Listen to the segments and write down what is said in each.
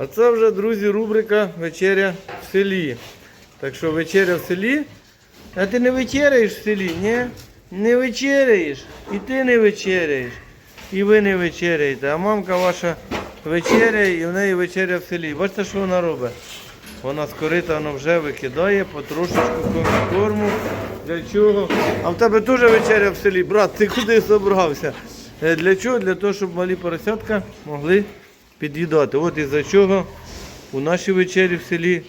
А це вже, друзі, рубрика Вечеря в селі. Так що вечеря в селі. А ти не вечеряєш в селі, ні? Не вечеряєш. І ти не вечеряєш. І ви не вечеряєте. А мамка ваша вечеряє і в неї вечеря в селі. Бачите, що вона робить? Вона з корита воно вже викидає потрошечку корму. Для чого? А в тебе теж вечеря в селі, брат, ти куди зібрався? Е, Для чого? Для того, щоб малі поросятка могли під'їдати. От із-за чого у нашій вечері в селі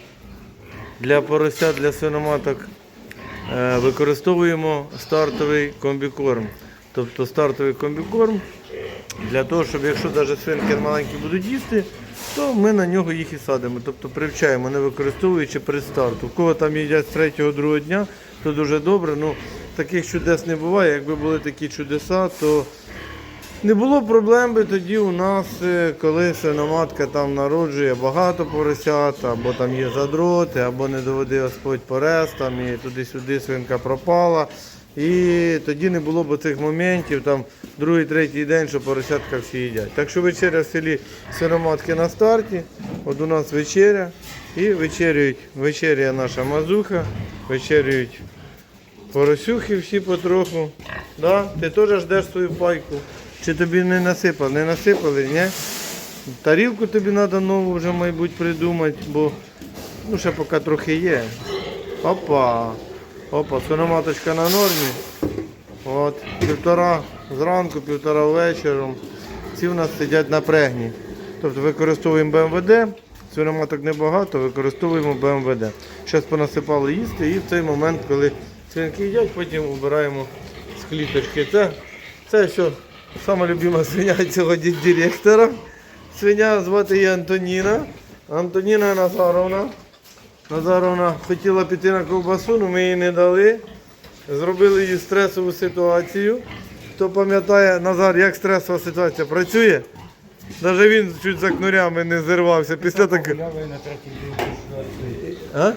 для поросят, для свиноматок е, використовуємо стартовий комбікорм. Тобто стартовий комбікорм для того, щоб якщо навіть свинки маленькі будуть їсти, то ми на нього їх і садимо. Тобто привчаємо, не використовуючи при старту. У кого там їдять з третього другого дня, то дуже добре. Ну, таких чудес не буває. Якби були такі чудеса, то не було проблем би тоді у нас, е, коли свиноматка там народжує багато поросят, або там є задроти, або не доведи Господь порез, там і туди-сюди свинка пропала. І тоді не було б цих моментів, там другий, третій день, що поросятка всі їдять. Так що вечеря в селі свиноматки на старті. От у нас вечеря. І вечерюють, вечеря наша мазуха, вечерюють поросюхи всі потроху. Да? Ти теж ждеш свою пайку. Чи тобі не насипали? Не насипали, ні? Тарілку тобі треба нову вже, мабуть, придумати, бо ну, ще поки трохи є. Опа. Опа, свиноматочка на нормі. От, півтора зранку, півтора вечором. Ці в нас сидять на прегні. Тобто використовуємо БМВД, свиноматок небагато, використовуємо БМВД. Зараз понасипали їсти і в цей момент, коли свинки їдять, потім убираємо з кліточки. Це, це що сама любима свиня цього директора. Свиня звати її Антоніна. Антоніна Назаровна. Назаровна хотіла піти на ковбасу, але ми їй не дали. Зробили їй стресову ситуацію. Хто пам'ятає, Назар, як стресова ситуація працює? Навіть він чуть за кнурями не зірвався після такого. А?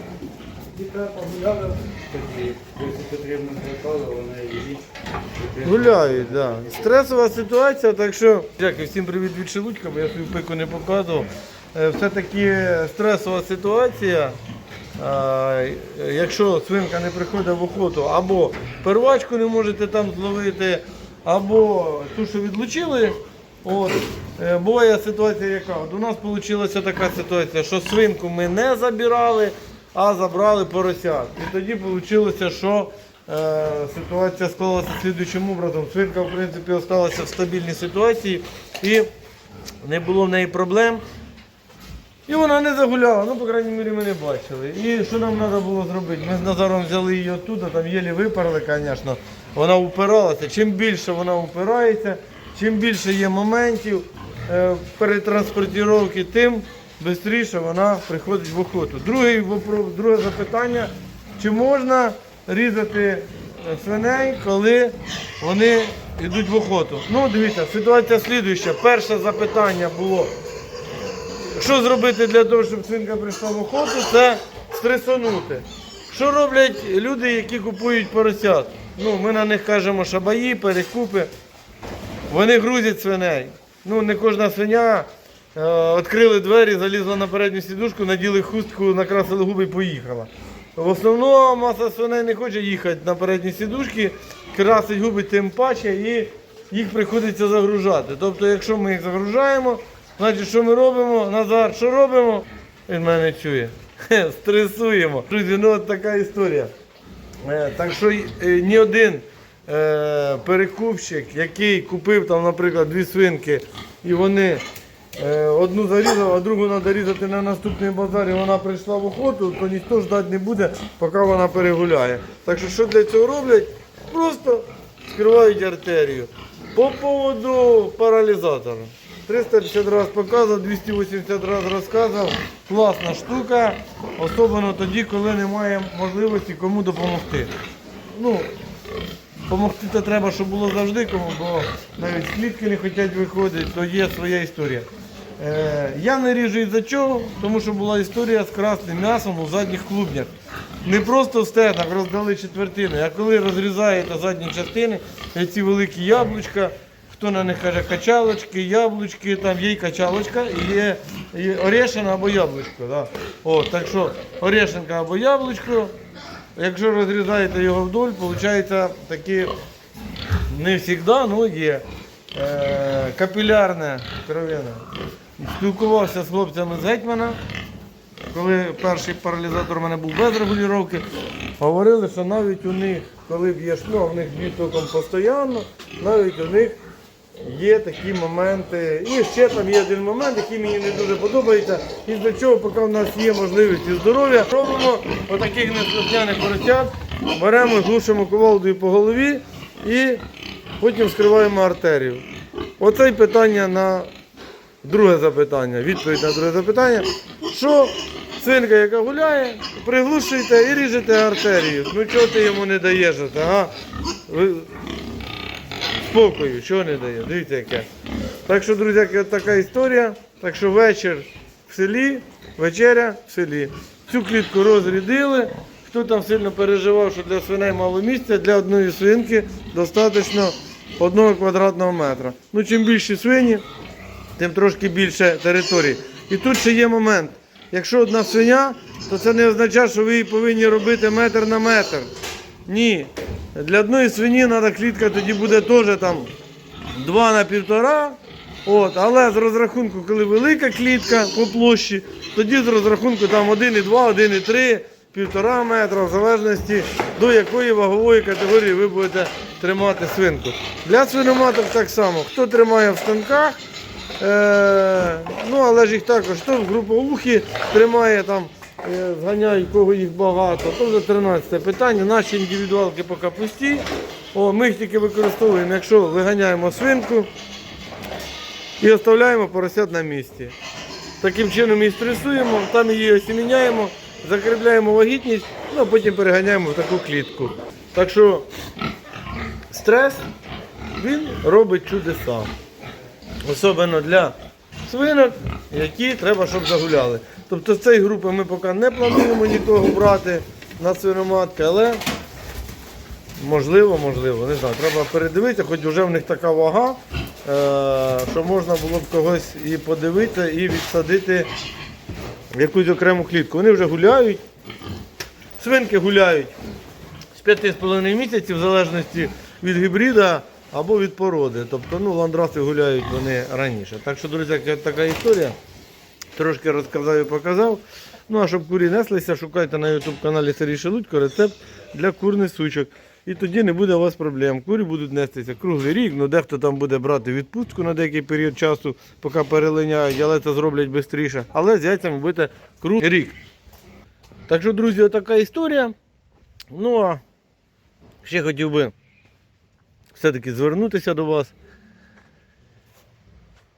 Потрібно Гуляють, так. Да. Стресова ситуація, так що. Дякую, всім привіт від Шелудька, бо я свою пику не показував. Е, Все-таки стресова ситуація. А, Якщо свинка не приходить в охоту, або первачку не можете там зловити, або ту, що відлучили. От. Е, Буває ситуація яка? От у нас вийшла така ситуація, що свинку ми не забирали, а забрали поросят. І тоді вийшло, що е, ситуація склалася слідуючим образом. Свинка, в принципі, залишилася в стабільній ситуації і не було в неї проблем. І вона не загуляла, ну, по крайній мірі, ми не бачили. І що нам треба було зробити? Ми з Назаром взяли її оттуда, там єлі виперли, звісно. Вона упиралася. Чим більше вона упирається, чим більше є моментів е, перетранспортировки, тим швидше вона приходить в охоту. Другий друге запитання, чи можна різати е, свиней, коли вони йдуть в охоту? Ну, дивіться, ситуація слідуюча. Перше запитання було. Що зробити для того, щоб свинка прийшла в охоту, це стресонути. Що роблять люди, які купують поросят? Ну, ми на них кажемо шабаї, перекупи. Вони грузять свиней. Ну, не кожна свиня відкрили двері, залізла на передню сідушку, наділи хустку, накрасили губи і поїхала. В основному маса свиней не хоче їхати на передні сідушки, красить губи тим паче і їх приходиться загружати. Тобто, якщо ми їх загружаємо, значить що ми робимо? Назар, що робимо? Він мене чує. Хе, Стресуємо. Друзі, ну от така історія. Е, Так що е, ні один е, перекупщик, який купив там, наприклад, дві свинки, і вони е, одну зарізав, а другу треба різати на наступний базар, і вона прийшла в охоту, то ніхто ждати не буде, поки вона перегуляє. Так що що для цього роблять? Просто скривають артерію. По поводу паралізатора. 350 разів показував, 280 разів розказував. Класна штука, особливо тоді, коли немає можливості кому допомогти. Ну, Помогти то треба, щоб було завжди кому, бо навіть з клітки не хочуть виходити, то є своя історія. Е, я не ріжу із-за чого, тому що була історія з красним м'ясом у задніх клубнях. Не просто в стегнах роздали четвертини, а коли розрізаєте задні частини, ці великі яблучка, хто на них каже качалочки, яблучки, там є і качалочка, і є і орешина або яблучко. Да. О, так що орешинка або яблучко, якщо розрізаєте його вдоль, виходить такі не завжди, ну є е, капілярне кровина. Спілкувався з хлопцями з гетьмана, коли перший паралізатор у мене був без регулювання, говорили, що навіть у них, коли б'є шло, в них б'є током постійно, навіть у них є такі моменти. І ще там є один момент, який мені не дуже подобається. І для чого, поки в нас є можливість і здоров'я, робимо отаких неслухняних поросят, беремо, глушимо кувалдою по голові і потім скриваємо артерію. Оце й питання на друге запитання. Відповідь на друге запитання. Що свинка, яка гуляє, приглушуєте і ріжете артерію. Ну чого ти йому не даєш? Ага? Спокою, чого не дає? Дивіться яке. Так що, друзі, така історія. Так що вечір в селі, вечеря в селі. Цю клітку розрядили. Хто там сильно переживав, що для свиней мало місця, для одної свинки достатньо одного квадратного метра. Ну, чим більші свині, тим трошки більше території. І тут ще є момент. Якщо одна свиня, то це не означає, що ви її повинні робити метр на метр. Ні. Для одної свині треба клітка, тоді буде теж там 2 на півтора. От, але з розрахунку, коли велика клітка по площі, тоді з розрахунку там 1,2, 1,3, півтора метра, в залежності до якої вагової категорії ви будете тримати свинку. Для свиноматок так само. Хто тримає в станках, ну але ж їх також, хто в груповухі тримає там, е, зганяють, кого їх багато, то вже 13 питання. Наші індивідуалки поки пусті. О, ми їх тільки використовуємо, якщо виганяємо свинку і оставляємо поросят на місці. Таким чином її стресуємо, там її осіміняємо, закріпляємо вагітність, ну а потім переганяємо в таку клітку. Так що стрес він робить чудеса. Особливо для свинок, які треба, щоб загуляли. Тобто з цієї групи ми поки не плануємо нікого брати на свиноматки, але можливо, можливо, не знаю, треба передивитися, хоч вже в них така вага, е, що можна було б когось і подивитися, і відсадити якусь окрему клітку. Вони вже гуляють, свинки гуляють з 5,5 місяців, в залежності від гібрида або від породи. Тобто ну, ландраси гуляють вони раніше. Так що, друзі, така історія. Трошки розказав і показав. Ну а щоб курі неслися, шукайте на YouTube каналі Сергій Шелудько рецепт для курних сучок. І тоді не буде у вас проблем. Курі будуть нестися круглий рік, ну дехто там буде брати відпустку на деякий період часу, поки перелиняють, але це зроблять швидше. Але з яйцями будете круглий рік. Так що, друзі, така історія. Ну а ще хотів би все-таки звернутися до вас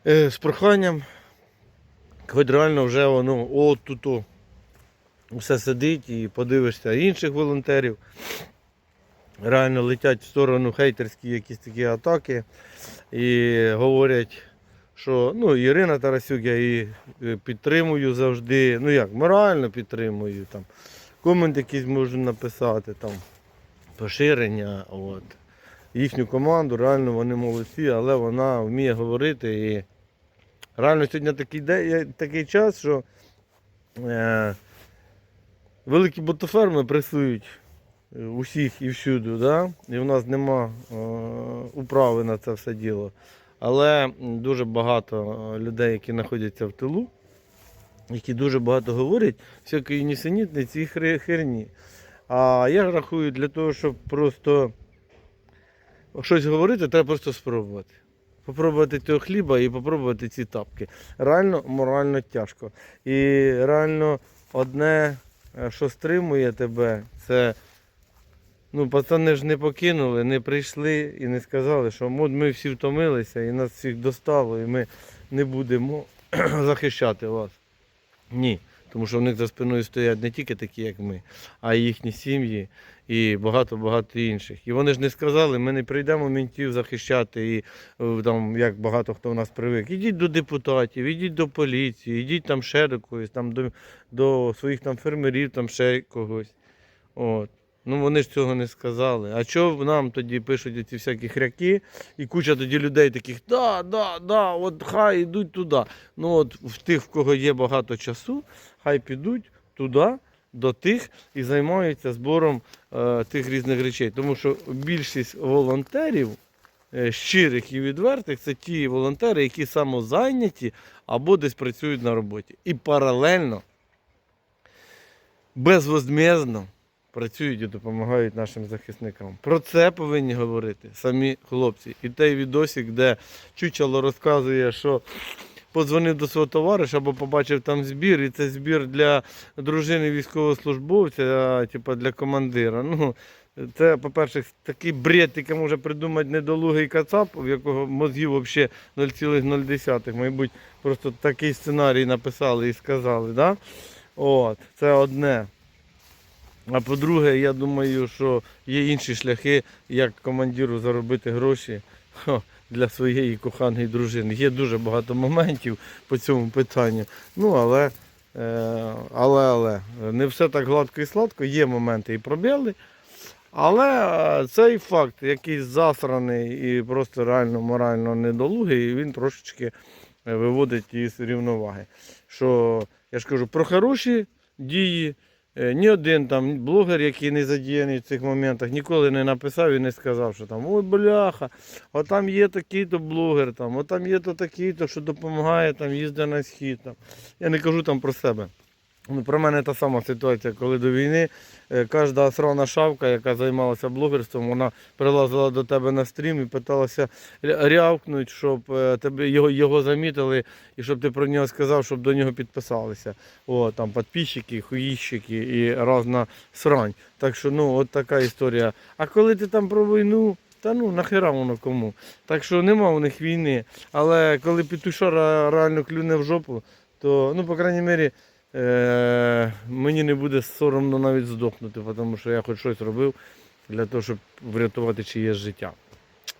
е, з проханням. Хоч реально вже воно от тут все сидить і подивишся інших волонтерів. Реально летять в сторону хейтерські якісь такі атаки і говорять, що ну, Ірина Тарасюк, я її е, підтримую завжди. Ну як, морально підтримую. Там, комент якийсь можу написати, там, поширення. От. Їхню команду, реально вони молодці, але вона вміє говорити і Реально сьогодні такий, де, такий час, що е, великі ботоферми пресують усіх і всюди, да? і в нас нема е, управи на це все діло. Але дуже багато е, людей, які знаходяться в тилу, які дуже багато говорять, всякої нісенітниці і херні. А я рахую, для того, щоб просто щось говорити, треба просто спробувати. Попробувати цього хліба і попробувати ці тапки. Реально морально тяжко. І реально одне, е, що стримує тебе, це ну, пацани ж не покинули, не прийшли і не сказали, що ми всі втомилися і нас всіх достало, і ми не будемо захищати вас. Ні. Тому що в них за спиною стоять не тільки такі, як ми, а й їхні сім'ї і багато-багато інших. І вони ж не сказали, ми не прийдемо мінтів захищати, і е, там, як багато хто в нас привик. Ідіть до депутатів, ідіть до поліції, ідіть там ще до когось, там, до, до своїх там фермерів, там ще когось. От. Ну вони ж цього не сказали. А чого нам тоді пишуть ці всякі хряки, і куча тоді людей таких, да, да, да, от хай йдуть туди. Ну от в тих, в кого є багато часу, хай підуть туди, до тих і займаються збором е, тих різних речей. Тому що більшість волонтерів, е, щирих і відвертих, це ті волонтери, які самозайняті або десь працюють на роботі. І паралельно, безвозмездно працюють і допомагають нашим захисникам. Про це повинні говорити самі хлопці. І той відосик, де Чучало розказує, що подзвонив до свого товариша або побачив там збір, і це збір для дружини військовослужбовця, типу для командира. Ну, це, по-перше, такий бред, який може придумати недолугий кацап, в якого мозгів взагалі 0,0. Мабуть, просто такий сценарій написали і сказали. Да? От, це одне. А по-друге, я думаю, що є інші шляхи, як командиру заробити гроші для своєї коханої дружини. Є дуже багато моментів по цьому питанню. Ну, але, е, але, але, не все так гладко і сладко, є моменти і пробіли. Але е, цей факт, який засраний і просто реально морально недолугий, він трошечки е, виводить із рівноваги. Що я ж кажу, про хороші дії. Е, Ні один там блогер, який не задіяний в цих моментах, ніколи не написав і не сказав, що там ой, бляха, отам там є такий-то блогер, там, отам там є то такий-то, що допомагає, там їздить на схід. Там. Я не кажу там про себе. Ну, про мене та сама ситуація, коли до війни е, кожна срана шавка, яка займалася блогерством, вона прилазила до тебе на стрім і питалася ря- рявкнуть, щоб е, тебе його, його замітили і щоб ти про нього сказав, щоб до нього підписалися. О, там підписчики, хуїщики і разна срань. Так що ну, от така історія. А коли ти там про війну, та ну нахера воно кому. Так що нема у них війни. Але коли петушара реально клюне в жопу, то, ну, по крайній мірі, е- мені не буде соромно навіть здохнути, тому що я хоч щось робив для того, щоб врятувати чиєсь життя.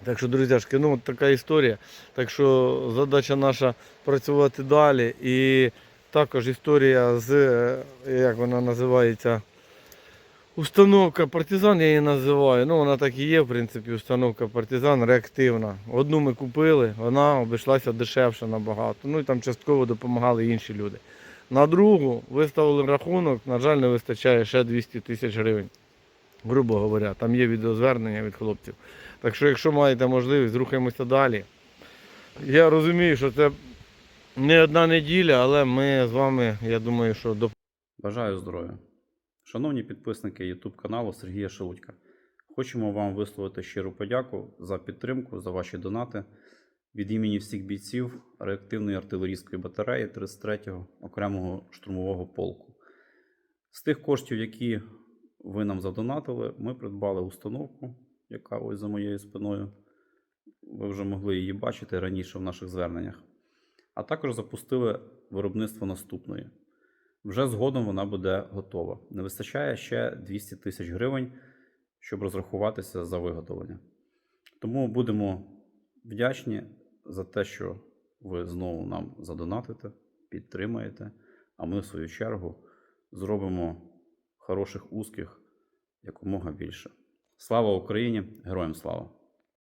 Так що, друзяшки, ну от така історія. Так що задача наша працювати далі. І також історія з, е, як вона називається, установка партизан, я її називаю. Ну, вона так і є, в принципі, установка партизан реактивна. Одну ми купили, вона обійшлася дешевше набагато. Ну і там частково допомагали інші люди. На другу виставили рахунок, на жаль, не вистачає ще 200 тисяч гривень. Грубо говоря, там є відеозвернення від хлопців. Так що, якщо маєте можливість, рухаємося далі. Я розумію, що це не одна неділя, але ми з вами, я думаю, що до Бажаю здоров'я. Шановні підписники YouTube каналу Сергія Шелудька. Хочемо вам висловити щиру подяку за підтримку, за ваші донати від імені всіх бійців реактивної артилерійської батареї 33-го окремого штурмового полку. З тих коштів, які ви нам задонатили, ми придбали установку, яка ось за моєю спиною. Ви вже могли її бачити раніше в наших зверненнях. А також запустили виробництво наступної. Вже згодом вона буде готова. Не вистачає ще 200 тисяч гривень, щоб розрахуватися за виготовлення. Тому будемо вдячні за те, що ви знову нам задонатите, підтримаєте, а ми, в свою чергу, зробимо хороших узких якомога більше. Слава Україні! Героям слава!